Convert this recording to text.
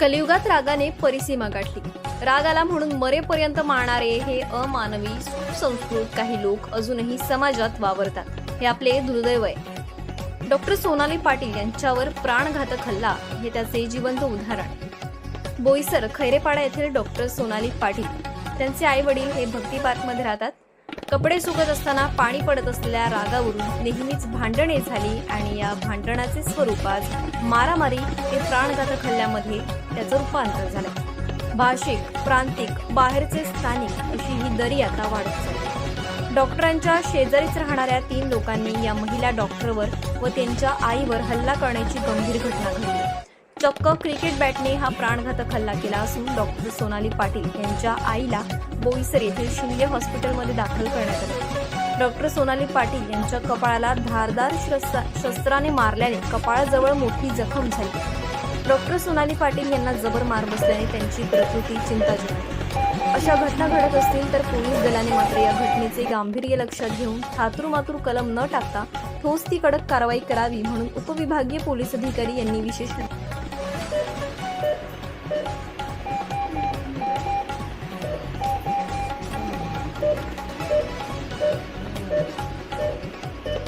कलियुगात रागाने परिसीमा गाठली. राग आला म्हणून मरेपर्यंत मारणारे हे अमानवी सुसंस्कृत काही लोक अजूनही समाजात वावरतात. हे आपले दुर्दैव आहे. डॉक्टर सोनाली पाटील यांच्यावर प्राणघातक हल्ला हे त्याचे जिवंत उदाहरण. बोईसर खैरेपाडा येथील डॉक्टर सोनाली पाटील. त्यांचे आई वडील हे भक्ती पार्कमध्ये राहतात. कपडे सुकत असताना पाणी पडत असलेल्या रागावरून नेहमीच भांडणे झाली आणि या भांडणाचे स्वरूप आज मारामारी ते प्राणघातक हल्ल्यामध्ये त्याचं रूपांतर झालं भाषिक प्रांतिक बाहेरचे स्थानिक अशी ही दरी आता वाढत चालली डॉक्टरांच्या शेजारीच राहणाऱ्या तीन लोकांनी या महिला डॉक्टरवर व त्यांच्या आईवर हल्ला करण्याची गंभीर घटना घडली. चक्क क्रिकेट बॅटने हा प्राणघातक हल्ला केला असून डॉक्टर सोनाली पाटील यांच्या आईला बोईसर येथील शिंदे हॉस्पिटलमध्ये दाखल करण्यात आले. डॉक्टर सोनाली पाटील यांच्या कपाळाला धारदार शस्त्राने मारल्याने कपाळाजवळ मोठी जखम झाली. डॉक्टर सोनाली पाटील यांना जबर मार बसल्याने त्यांची प्रकृती चिंताजनक अशा घटना घडत असतील तर पोलीस दलाने मात्र या घटनेचे गांभीर्य लक्षात घेऊन थातुरमातुर कलम न टाकता ठोस ती कडक कारवाई करावी म्हणून उपविभागीय पोलीस अधिकारी यांनी विशेष Thank you.